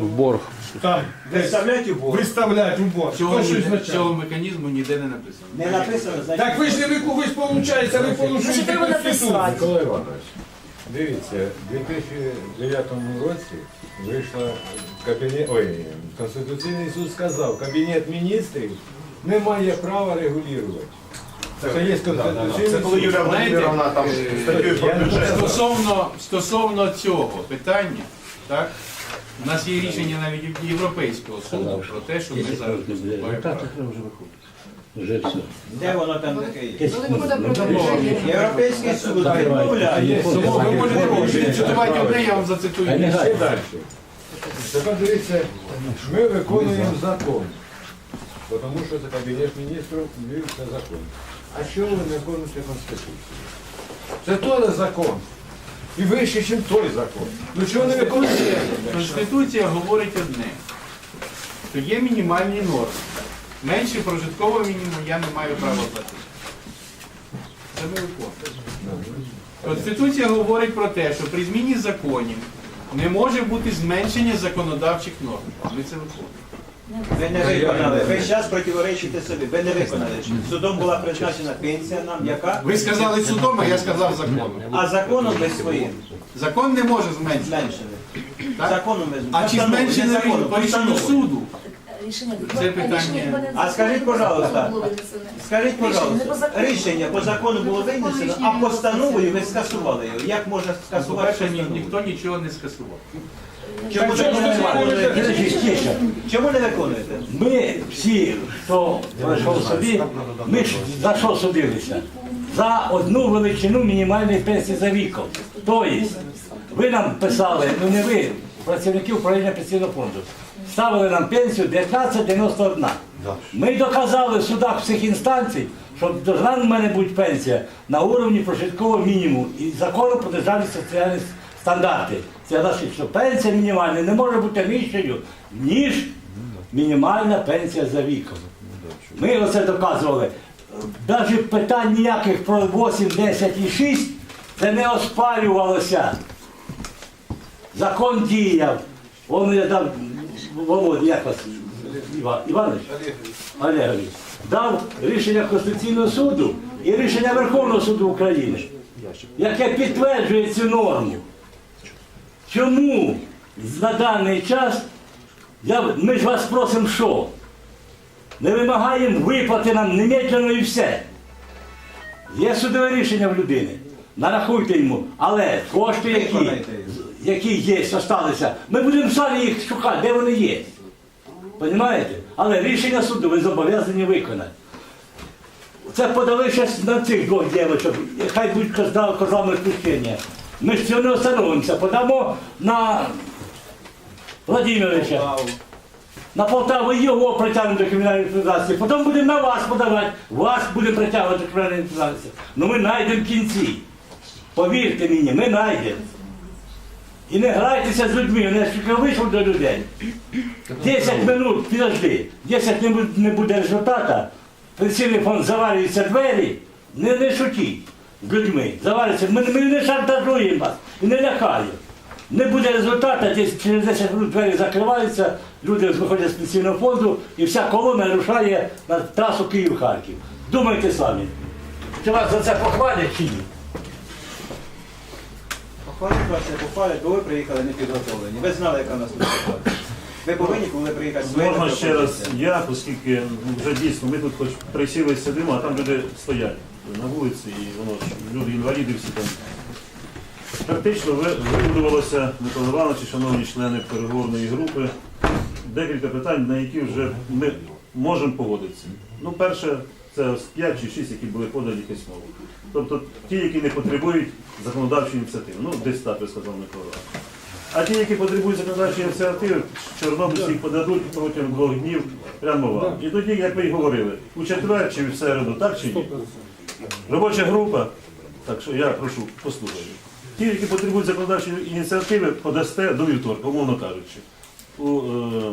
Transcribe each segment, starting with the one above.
в борг. Там, десь Виставляють у борг. виставляють у борг. Цього, що ніде- означає? цього механізму ніде не написано. Не написано, значить. Так ви ж не ви, ви ж виходить, ви Значить, порушуєте треба Конституцію. написати. Микола Іванович, дивіться, у 2009 році вийшла кабінет, ой, Конституційний суд сказав, Кабінет міністрів не має права регулювати. Це є Конституційний Це коли суд. Юлія Володимировна там статтю про бюджет. Стосовно, стосовно цього питання, так, у нас є рішення навіть Європейського суду про те, що ми зараз виступаємо. Так, правильно. вже виходить. Вже все. Де воно там таке є? Ну, Європейський суд відмовляє. Ви можете цитувати одне, я вам зацитую. Ще далі. Тепер дивіться, ми виконуємо закон. Тому що це Кабінет міністрів ввів закон. А що ви не виконуєте Конституцію? Це теж закон. І вище, ніж той закон. Ну чого не виконуєте? Конституція говорить одне, що є мінімальні норми. Менше прожиткового мінімуму я не маю права платити. Це ми виконуємо. Конституція говорить про те, що при зміні законів не може бути зменшення законодавчих норм. Ми це виконуємо. Ви не виконали. Ви зараз противоречите собі. Ви не виконали. Судом була призначена пенсія нам, яка? Ви сказали судом, а я сказав законом. А законом ви своїм Закон не може зменшити. зменшили. Так? Законом ви А чи постановою, не зменшене законом, по рішенню постановою. суду? Рішення Це питання. А скажіть, пожалуйста, Скажіть, Рішення не по пожалуйста, закону. рішення по закону було винесено, а постановою ви скасували його. Як можна скасувати По-перше, ні- постанову? ніхто нічого не скасував. Чому не виконуєте? Чому не виконуєте? Ми всі, хто пройшов собі, ми ж за що судилися? За одну величину мінімальної пенсії за віком. Тобто, ви нам писали, ну не ви, працівники управління пенсійного фонду, ставили нам пенсію 1991. Ми доказали в судах всіх інстанцій, що должна в мене бути пенсія на уровні прожиткового мінімуму і закону про державні соціальні стандарти. Це значить, що пенсія мінімальна не може бути нижчою, ніж мінімальна пенсія за віком. Ми оце доказували. Навіть питань ніяких про 8, 10 і 6 це не оспарювалося. Закон діяв. Вон я дав Володя, як Іванович? Олегович. Дав рішення Конституційного суду і рішення Верховного суду України, яке підтверджує цю норму. Чому на даний час я, ми ж вас просимо що? Не вимагаємо виплати нам немедленно і все. Є судове рішення в людини. Нарахуйте йому. Але кошти, які, які є, залишилися, ми будемо самі їх шукати, де вони є. Понімаєте? Але рішення суду ви зобов'язані виконати. Це подали щось на цих двох дівчат. Хай будуть козла, козлами відпущення. Ми ж цього не остановимося. Подамо на Владимировича. На Полтаву його притягнуть до кримінальної відповідальності. Потім будемо на вас подавати. Вас будемо притягувати до кримінальної відповідальності. Ну ми знайдемо кінці. Повірте мені, ми знайдемо. І не грайтеся з людьми, я тільки вийшов до людей. 10 минут, підожди, 10 не буде, не буде результату, пенсійний фонд завалюється двері, не, не шутіть з людьми. Завалюється, ми, ми не шантажуємо вас і не лякаємо. Не буде результату, десь через 10 минут двері закриваються, люди виходять з пенсійного фонду і вся колона рушає на трасу Київ-Харків. Думайте самі. Чи вас за це похвалять чи ні? Похвалять вас, не похвалять, бо ви приїхали не підготовлені. Ви знали, яка нас тут. Ви повинні, коли приїхати з своєю Можна ще раз я, оскільки ну, вже дійсно ми тут хоч присіли сидимо, а там люди стоять на вулиці, і воно ж люди інваліди всі там. Практично ви- вибудувалося, Микола Іванович, і шановні члени переговорної групи, декілька питань, на які вже ми можемо погодитися. Ну, перше, це 5 чи 6, які були подані письмово. Тобто ті, які не потребують законодавчої ініціативи. Ну, десь так ви сказав Микола Іванович. А ті, які потребують законодавчої ініціативи, чорнобильці їх подадуть протягом двох днів прямо вам. І тоді, як ви і говорили, у четвер чи в середу, так чи ні? Робоча група, так що я прошу, послухайте. Ті, які потребують законодавчої ініціативи, подасте до вівторка, умовно кажучи, у е,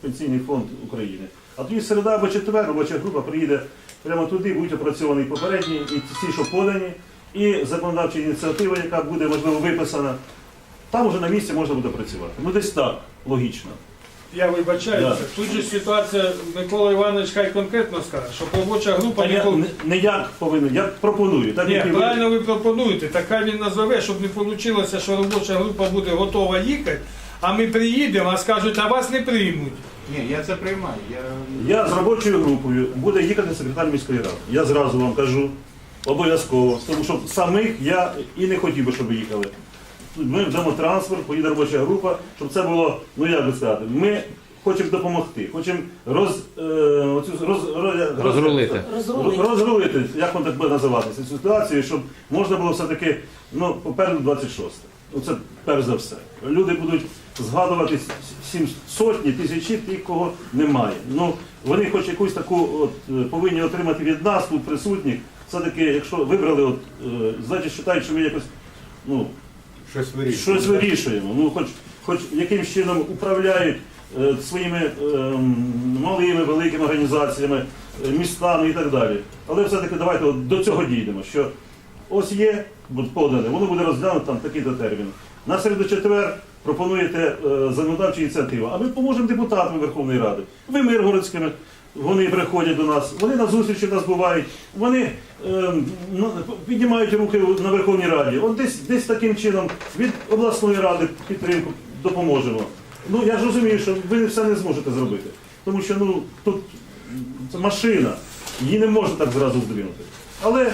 Пенсійний фонд України. А тоді середа або четвер робоча група приїде прямо туди, будуть опрацьовані попередні, і ті, що подані, і законодавча ініціатива, яка буде, можливо, виписана. Там уже на місці можна буде працювати. Ну десь так, логічно. Я вибачаюся. Да. Тут же ситуація, Микола Іванович хай конкретно скаже, щоб робоча група Та не я пол- не, не як повинен, я пропоную. Так Ні, як і ви. правильно ви пропонуєте, так хай він назове, щоб не вийшло, що робоча група буде готова їхати, а ми приїдемо, а скажуть, а вас не приймуть. Ні, я це приймаю. Я... Я з робочою групою буде їхати секретар міської ради. Я зразу вам кажу, обов'язково. Тому що самих я і не хотів би, щоб ви їхали. Ми дамо транспорт, поїде робоча група, щоб це було, ну як би сказати, ми хочемо допомогти, хочемо роз, е, оцю, роз, роз, Розрулити. роз- розрулити, як воно так буде називатися, цю ситуацію, щоб можна було все-таки, ну, попереду 26. Оце перш за все. Люди будуть згадувати сім сотні, тисячі тих, кого немає. Ну, вони хоч якусь таку от, е, повинні отримати від нас, тут присутніх. Все-таки, якщо вибрали, от, е, значить, вважають, що ми якось ну, Щось вирішує. щось вирішуємо. Ну, хоч, хоч якимсь чином управляють е, своїми ем, малими, великими організаціями, е, містами і так далі. Але все-таки давайте от до цього дійдемо, що ось є подане, воно буде розглянуто там такий-то термін. На середу четвер пропонуєте е, законодавчу ініціативу, а ми поможемо депутатам Верховної Ради, ви миргородськими. Вони приходять до нас, вони на зустрічі нас бувають, вони ну, піднімають руки на Верховній Раді. От десь, десь таким чином від обласної ради підтримку допоможемо. Ну я ж розумію, що ви все не зможете зробити. Тому що ну, тут машина, її не можна так зразу здвинути. Але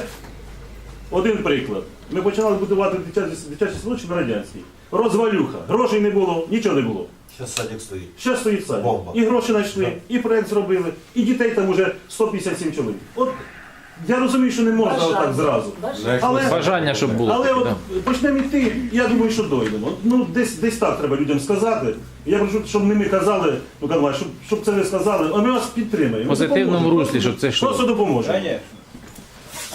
один приклад. Ми починали будувати дитячий, дитячий садочок на радянський. Розвалюха. Грошей не було, нічого не було. Сейчас садик стоит. Ще стоїть садик. Бомба. І гроші знайшли, і проєкт зробили, і дітей там уже 157 чоловік. От я розумію, що не можна отак зразу. Але, Бажання, щоб було. але от да. почнемо йти, я думаю, що дойдемо. От, Ну, десь, десь так треба людям сказати. Я прошу, щоб не ми казали, ну Кармай, щоб, щоб це ви сказали, а ми вас підтримаємо. В позитивному Допоможемо. руслі, щоб це йшло. Просто допоможемо.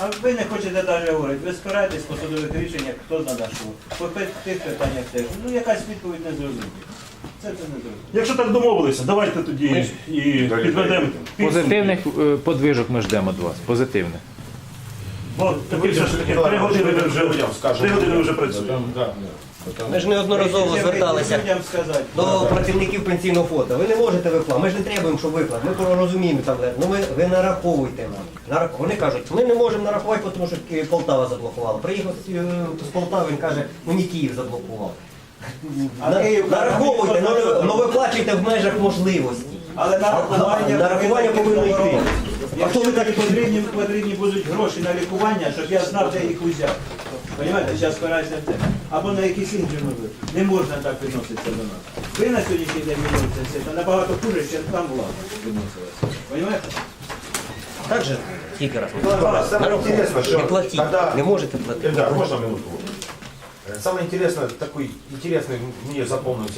А ви не хочете далі говорити, ви спираєтесь по судових рішеннях, хто знає що. По тих питаннях теж. Ну якась відповідь не зрозуміла. Це це не зрозуміло. Якщо так домовилися, давайте тоді і підведемо підсумки. Позитивних е, подвижок ми ждемо від вас. Позитивних. Бо таки все ж таки, три години ви вже, три години ви вже працюєте. Ми ж неодноразово зверталися до працівників пенсійного фонду. Ви не можете виплати, ми ж не требуємо, щоб виплат. Ми розуміємо там, ну ви, ви нараховуйте нам. Нарах- Вони кажуть, ми не можемо нарахувати, тому що Полтава заблокувала. Приїхав е, з Полтави, він каже, мені Київ заблокував. На- Нараховуйте, ну, ви- ну виплачуйте в межах можливості. Але нарахування, Нарахування повинно йти. Якщо ви так мені потрібні, потрібні будуть гроші на лікування, щоб я знав, де їх узяти. Понимаєте, зараз спираюся в це. Або на якісь інші мови. Не можна так відноситися до нас. Ви на сьогоднішній день відноситеся це набагато хуже, ніж там була відносилася. Понимаєте? Так же? Скільки раз? Самое интересное, что Не платіть. когда... Не можете платити. Эльдар, можно минутку? Э, Самое интересное, такой интересный мне запомнился